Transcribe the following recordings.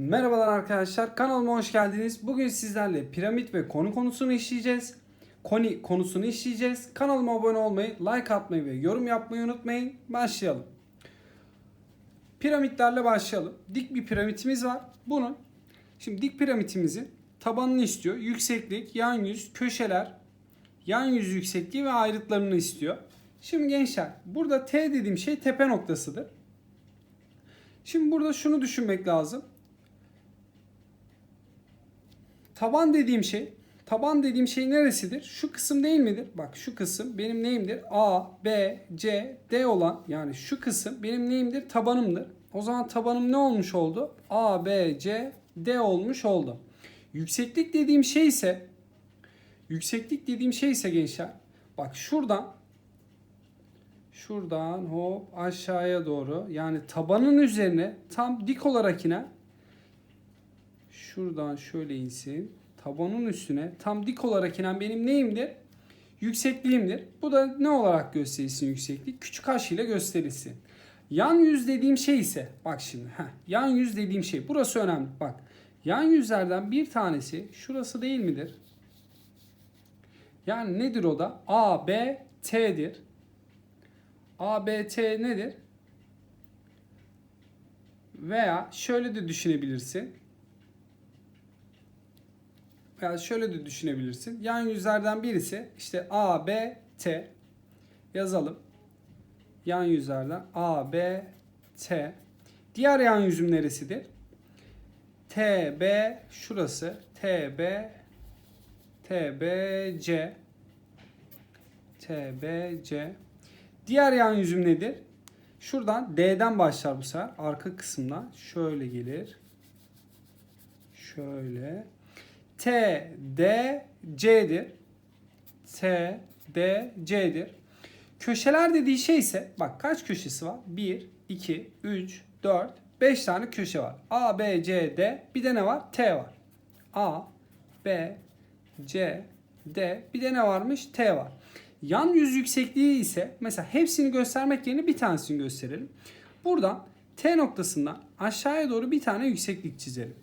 Merhabalar arkadaşlar kanalıma hoş geldiniz. Bugün sizlerle piramit ve konu konusunu işleyeceğiz. Koni konusunu işleyeceğiz. Kanalıma abone olmayı, like atmayı ve yorum yapmayı unutmayın. Başlayalım. Piramitlerle başlayalım. Dik bir piramitimiz var. Bunun şimdi dik piramitimizin tabanını istiyor. Yükseklik, yan yüz, köşeler, yan yüz yüksekliği ve ayrıtlarını istiyor. Şimdi gençler burada T dediğim şey tepe noktasıdır. Şimdi burada şunu düşünmek lazım. Taban dediğim şey, taban dediğim şey neresidir? Şu kısım değil midir? Bak şu kısım benim neyimdir? A, B, C, D olan yani şu kısım benim neyimdir? Tabanımdır. O zaman tabanım ne olmuş oldu? A, B, C, D olmuş oldu. Yükseklik dediğim şey ise yükseklik dediğim şey ise gençler bak şuradan şuradan hop aşağıya doğru yani tabanın üzerine tam dik olarak inen şuradan şöyle insin. Tabanın üstüne tam dik olarak inen benim neyimdir? Yüksekliğimdir. Bu da ne olarak gösterilsin yükseklik? Küçük h ile gösterilsin. Yan yüz dediğim şey ise bak şimdi heh, yan yüz dediğim şey burası önemli bak. Yan yüzlerden bir tanesi şurası değil midir? Yani nedir o da? A, B, T'dir. A, B, T nedir? Veya şöyle de düşünebilirsin. Veya şöyle de düşünebilirsin. Yan yüzlerden birisi işte A, B, T yazalım. Yan yüzlerden A, B, T. Diğer yan yüzüm neresidir? T, B şurası. T, B, T, B, C. T, B, C. Diğer yan yüzüm nedir? Şuradan D'den başlar bu sefer. Arka kısımdan şöyle gelir. Şöyle. T, D, C'dir. T, D, C'dir. Köşeler dediği şey ise bak kaç köşesi var? 1, 2, 3, 4, 5 tane köşe var. A, B, C, D. Bir de ne var? T var. A, B, C, D. Bir de ne varmış? T var. Yan yüz yüksekliği ise mesela hepsini göstermek yerine bir tanesini gösterelim. Buradan T noktasından aşağıya doğru bir tane yükseklik çizelim.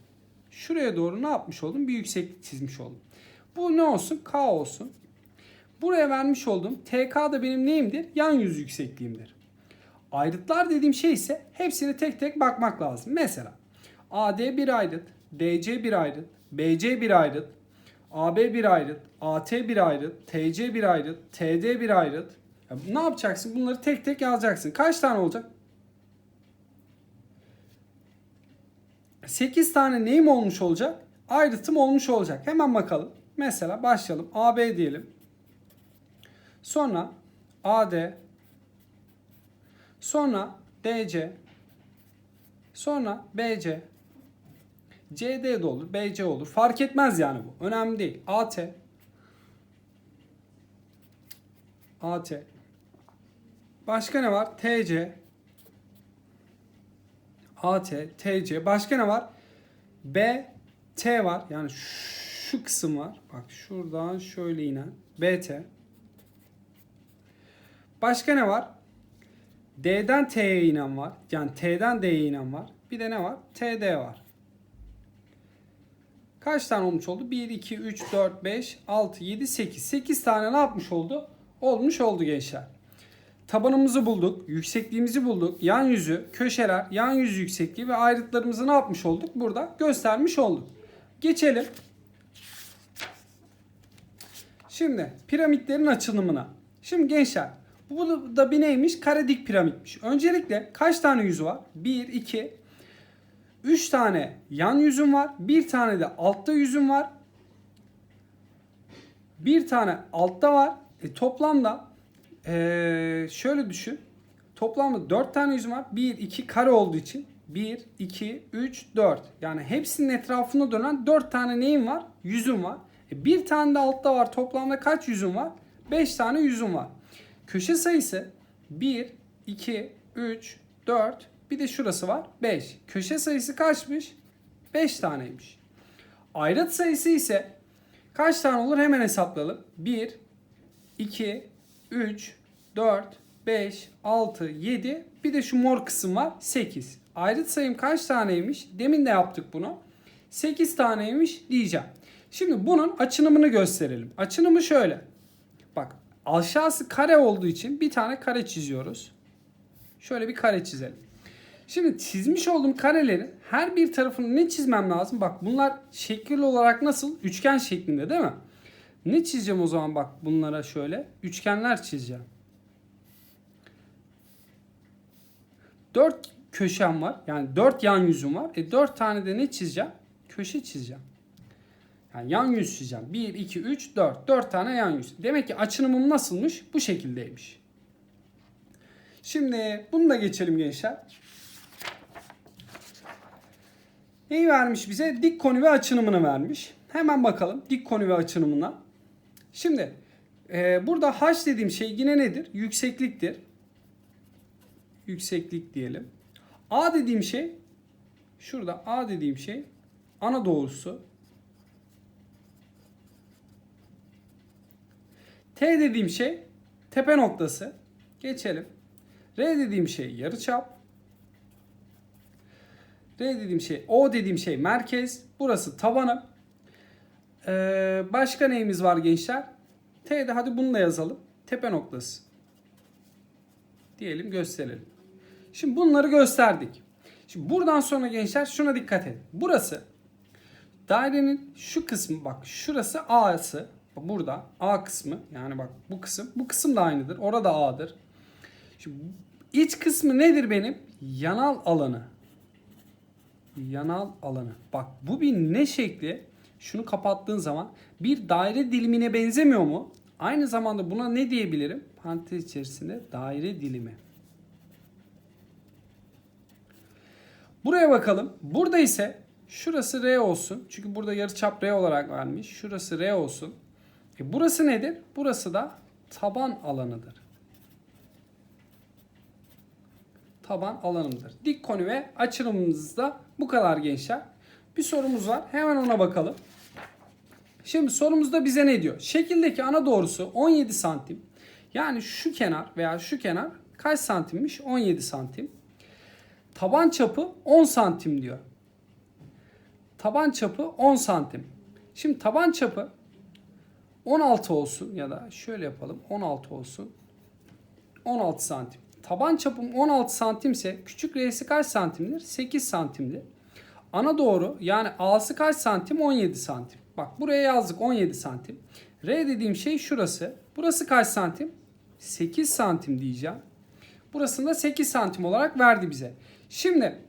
Şuraya doğru ne yapmış oldum? Bir yükseklik çizmiş oldum. Bu ne olsun? K olsun. Buraya vermiş olduğum TK da benim neyimdir? Yan yüz yüksekliğimdir. Ayrıtlar dediğim şey ise hepsine tek tek bakmak lazım. Mesela AD bir ayrıt, DC bir ayrıt, BC bir ayrıt, AB bir ayrıt, AT bir ayrıt, TC bir ayrıt, TD bir ayrıt. Ya ne yapacaksın? Bunları tek tek yazacaksın. Kaç tane olacak? 8 tane neyim olmuş olacak? Ayrıtım olmuş olacak. Hemen bakalım. Mesela başlayalım. AB diyelim. Sonra AD. Sonra DC. Sonra BC. CD de olur, BC olur. Fark etmez yani bu. Önemli değil. AT. AT. Başka ne var? TC. AT, TC. Başka ne var? B, T var. Yani şu kısım var. Bak şuradan şöyle inen. BT. Başka ne var? D'den T'ye inen var. Yani T'den D'ye inen var. Bir de ne var? TD var. Kaç tane olmuş oldu? 1, 2, 3, 4, 5, 6, 7, 8. 8 tane ne yapmış oldu? Olmuş oldu gençler. Tabanımızı bulduk, yüksekliğimizi bulduk, yan yüzü, köşeler, yan yüz yüksekliği ve ayrıtlarımızı ne yapmış olduk? Burada göstermiş olduk. Geçelim. Şimdi piramitlerin açılımına. Şimdi gençler bu da bir neymiş? Kare dik piramitmiş. Öncelikle kaç tane yüzü var? 1, 2, 3 tane yan yüzüm var. Bir tane de altta yüzüm var. Bir tane altta var. E, toplamda ee, şöyle düşün. Toplamda 4 tane yüzüm var. 1, 2 kare olduğu için 1, 2, 3, 4. Yani hepsinin etrafında dönen 4 tane neyim var? Yüzüm var. E, bir tane de altta var. Toplamda kaç yüzüm var? 5 tane yüzüm var. Köşe sayısı 1, 2, 3, 4. Bir de şurası var 5. Köşe sayısı kaçmış? 5 taneymiş. Ayrıt sayısı ise kaç tane olur hemen hesaplayalım. 1, 2, 3, 4, 5, 6, 7. Bir de şu mor kısım var 8. Ayrıt sayım kaç taneymiş? Demin de yaptık bunu. 8 taneymiş diyeceğim. Şimdi bunun açınımını gösterelim. Açınımı şöyle. Bak aşağısı kare olduğu için bir tane kare çiziyoruz. Şöyle bir kare çizelim. Şimdi çizmiş olduğum karelerin her bir tarafını ne çizmem lazım? Bak bunlar şekil olarak nasıl? Üçgen şeklinde değil mi? Ne çizeceğim o zaman bak bunlara şöyle? Üçgenler çizeceğim. Dört köşem var. Yani dört yan yüzüm var. E dört tane de ne çizeceğim? Köşe çizeceğim. Yani yan yüz çizeceğim. 1, 2, 3, 4. 4 tane yan yüz. Demek ki açınımım nasılmış? Bu şekildeymiş. Şimdi bunu da geçelim gençler. Neyi vermiş bize? Dik konu ve açınımını vermiş. Hemen bakalım dik konu ve açınımına. Şimdi e, burada h dediğim şey yine nedir? Yüksekliktir. Yükseklik diyelim. A dediğim şey şurada A dediğim şey ana doğrusu. T dediğim şey tepe noktası. Geçelim. R dediğim şey yarıçap. R dediğim şey, O dediğim şey merkez. Burası tabanı. Ee, başka neyimiz var gençler? T'de hadi bunu da yazalım. Tepe noktası. Diyelim gösterelim. Şimdi bunları gösterdik. Şimdi buradan sonra gençler şuna dikkat edin. Burası dairenin şu kısmı bak şurası A'sı. Burada A kısmı yani bak bu kısım. Bu kısım da aynıdır. Orada A'dır. Şimdi iç kısmı nedir benim? Yanal alanı. Yanal alanı. Bak bu bir ne şekli? Şunu kapattığın zaman bir daire dilimine benzemiyor mu? Aynı zamanda buna ne diyebilirim? Parantez içerisinde daire dilimi. Buraya bakalım. Burada ise şurası R olsun. Çünkü burada yarıçap R olarak vermiş. Şurası R olsun. E burası nedir? Burası da taban alanıdır. Taban alanımdır. Dik konu ve açılımımız da bu kadar gençler. Bir sorumuz var. Hemen ona bakalım. Şimdi sorumuzda bize ne diyor? Şekildeki ana doğrusu 17 santim. Yani şu kenar veya şu kenar kaç santimmiş? 17 santim. Taban çapı 10 santim diyor. Taban çapı 10 santim. Şimdi taban çapı 16 olsun ya da şöyle yapalım 16 olsun. 16 santim. Taban çapım 16 santimse küçük r'si kaç santimdir? 8 santimdir. Ana doğru yani a'sı kaç santim? 17 santim. Bak buraya yazdık 17 santim. R dediğim şey şurası. Burası kaç santim? 8 santim diyeceğim. Burasında 8 santim olarak verdi bize. Şimdi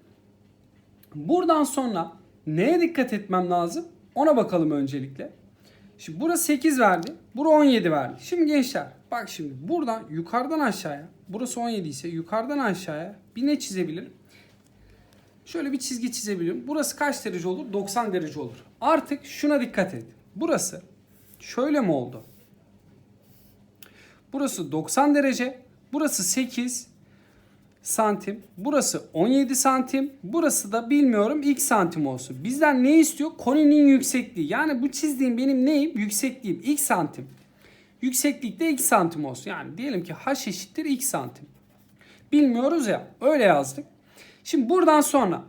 buradan sonra neye dikkat etmem lazım? Ona bakalım öncelikle. Şimdi burası 8 verdi. Bura 17 verdi. Şimdi gençler bak şimdi buradan yukarıdan aşağıya burası 17 ise yukarıdan aşağıya bir ne çizebilirim? Şöyle bir çizgi çizebilirim. Burası kaç derece olur? 90 derece olur. Artık şuna dikkat et. Burası şöyle mi oldu? Burası 90 derece. Burası 8 santim. Burası 17 santim. Burası da bilmiyorum x santim olsun. Bizden ne istiyor? Koninin yüksekliği. Yani bu çizdiğim benim neyim? Yüksekliğim. x santim. Yükseklik de x santim olsun. Yani diyelim ki h eşittir x santim. Bilmiyoruz ya. Öyle yazdık. Şimdi buradan sonra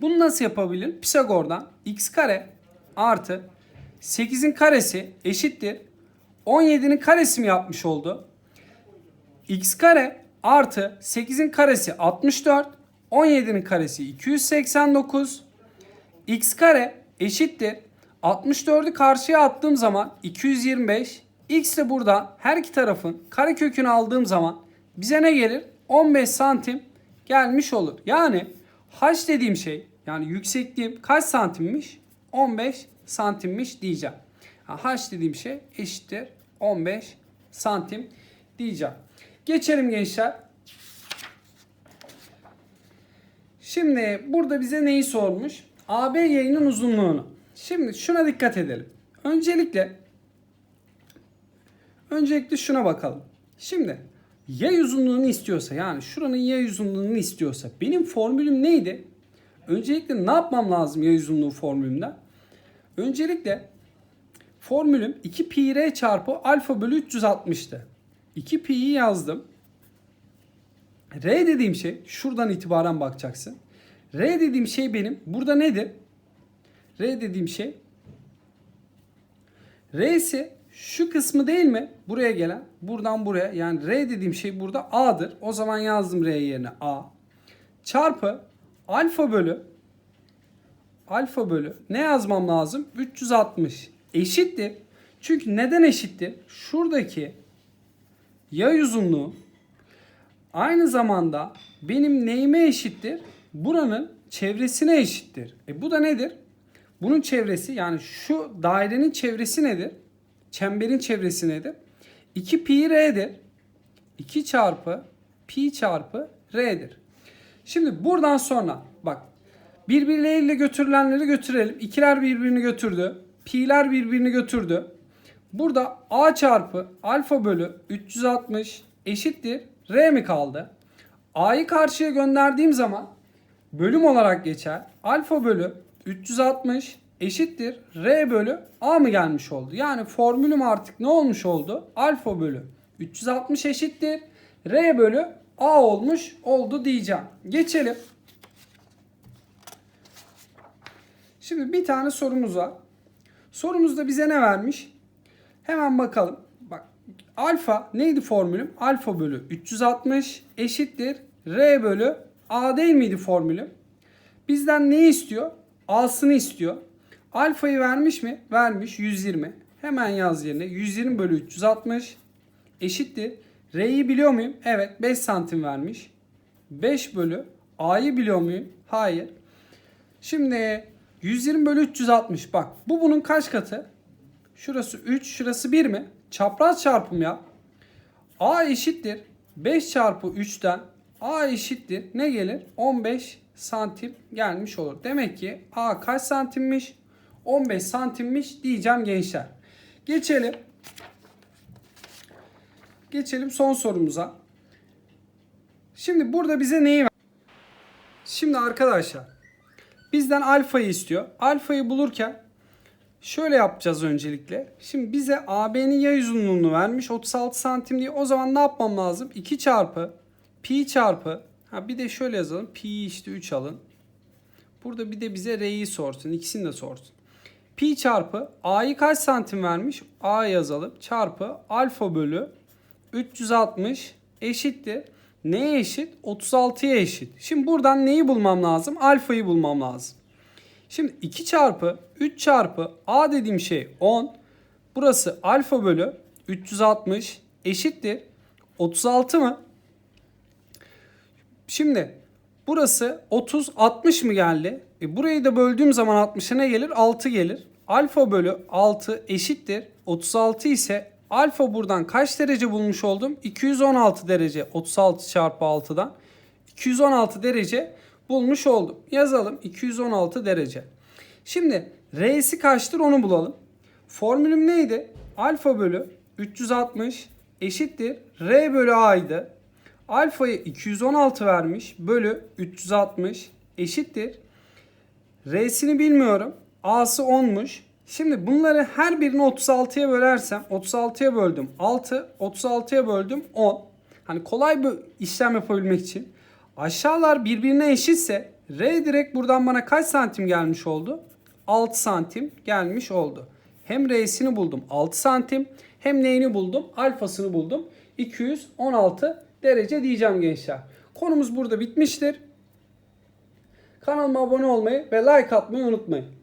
bunu nasıl yapabilirim? Pisagor'dan x kare artı 8'in karesi eşittir. 17'nin karesi mi yapmış oldu? x kare artı 8'in karesi 64. 17'nin karesi 289. x kare eşittir. 64'ü karşıya attığım zaman 225. X de buradan her iki tarafın kare kökünü aldığım zaman bize ne gelir? 15 santim gelmiş olur. Yani h dediğim şey yani yüksekliğim kaç santimmiş? 15 santimmiş diyeceğim. h dediğim şey eşittir 15 santim diyeceğim. Geçelim gençler. Şimdi burada bize neyi sormuş? AB yayının uzunluğunu. Şimdi şuna dikkat edelim. Öncelikle öncelikle şuna bakalım. Şimdi yay uzunluğunu istiyorsa yani şuranın yay uzunluğunu istiyorsa benim formülüm neydi? Öncelikle ne yapmam lazım yay uzunluğu formülümden? Öncelikle formülüm 2 pi r çarpı alfa bölü 360'tı. 2 pi'yi yazdım. R dediğim şey şuradan itibaren bakacaksın. R dediğim şey benim. Burada nedir? R dediğim şey R'si şu kısmı değil mi? Buraya gelen. Buradan buraya. Yani R dediğim şey burada A'dır. O zaman yazdım R yerine A. Çarpı alfa bölü alfa bölü ne yazmam lazım? 360 eşittir. Çünkü neden eşittir? Şuradaki yay uzunluğu aynı zamanda benim neyime eşittir? Buranın çevresine eşittir. E bu da nedir? Bunun çevresi yani şu dairenin çevresi nedir? Çemberin çevresi nedir? 2 pi r'dir. 2 çarpı pi çarpı r'dir. Şimdi buradan sonra bak birbirleriyle götürülenleri götürelim. İkiler birbirini götürdü. Pi'ler birbirini götürdü. Burada a çarpı alfa bölü 360 eşittir r mi kaldı? A'yı karşıya gönderdiğim zaman bölüm olarak geçer. Alfa bölü 360 eşittir R bölü A mı gelmiş oldu? Yani formülüm artık ne olmuş oldu? Alfa bölü 360 eşittir R bölü A olmuş oldu diyeceğim. Geçelim. Şimdi bir tane sorumuz var. Sorumuzda bize ne vermiş? Hemen bakalım. Bak alfa neydi formülüm? Alfa bölü 360 eşittir R bölü A değil miydi formülüm? Bizden ne istiyor? A'sını istiyor. Alfayı vermiş mi? Vermiş 120. Hemen yaz yerine 120 bölü 360 eşittir. R'yi biliyor muyum? Evet 5 santim vermiş. 5 bölü A'yı biliyor muyum? Hayır. Şimdi 120 bölü 360 bak bu bunun kaç katı? Şurası 3 şurası 1 mi? Çapraz çarpım ya. A eşittir 5 çarpı 3'ten A eşittir ne gelir? 15 santim gelmiş olur. Demek ki A kaç santimmiş? 15 santimmiş diyeceğim gençler. Geçelim. Geçelim son sorumuza. Şimdi burada bize neyi ver? Şimdi arkadaşlar bizden alfayı istiyor. Alfayı bulurken şöyle yapacağız öncelikle. Şimdi bize AB'nin yay uzunluğunu vermiş 36 santim diye. O zaman ne yapmam lazım? 2 çarpı pi çarpı ha bir de şöyle yazalım. Pi işte 3 alın. Burada bir de bize R'yi sorsun. İkisini de sorsun. Pi çarpı A'yı kaç santim vermiş? A yazalım. Çarpı alfa bölü 360 eşittir. Neye eşit? 36'ya eşit. Şimdi buradan neyi bulmam lazım? Alfayı bulmam lazım. Şimdi 2 çarpı 3 çarpı A dediğim şey 10. Burası alfa bölü 360 eşittir. 36 mı? Şimdi burası 30 60 mı geldi? E burayı da böldüğüm zaman 60'a ne gelir? 6 gelir. Alfa bölü 6 eşittir. 36 ise alfa buradan kaç derece bulmuş oldum? 216 derece. 36 çarpı 6'dan. 216 derece bulmuş oldum. Yazalım 216 derece. Şimdi R'si kaçtır onu bulalım. Formülüm neydi? Alfa bölü 360 eşittir. R bölü A'ydı. Alfayı 216 vermiş bölü 360 eşittir. R'sini bilmiyorum. A'sı 10'muş. Şimdi bunları her birini 36'ya bölersem 36'ya böldüm 6, 36'ya böldüm 10. Hani kolay bir işlem yapabilmek için. Aşağılar birbirine eşitse R direkt buradan bana kaç santim gelmiş oldu? 6 santim gelmiş oldu. Hem R'sini buldum 6 santim hem neyini buldum? Alfasını buldum. 216 derece diyeceğim gençler. Konumuz burada bitmiştir. Kanalıma abone olmayı ve like atmayı unutmayın.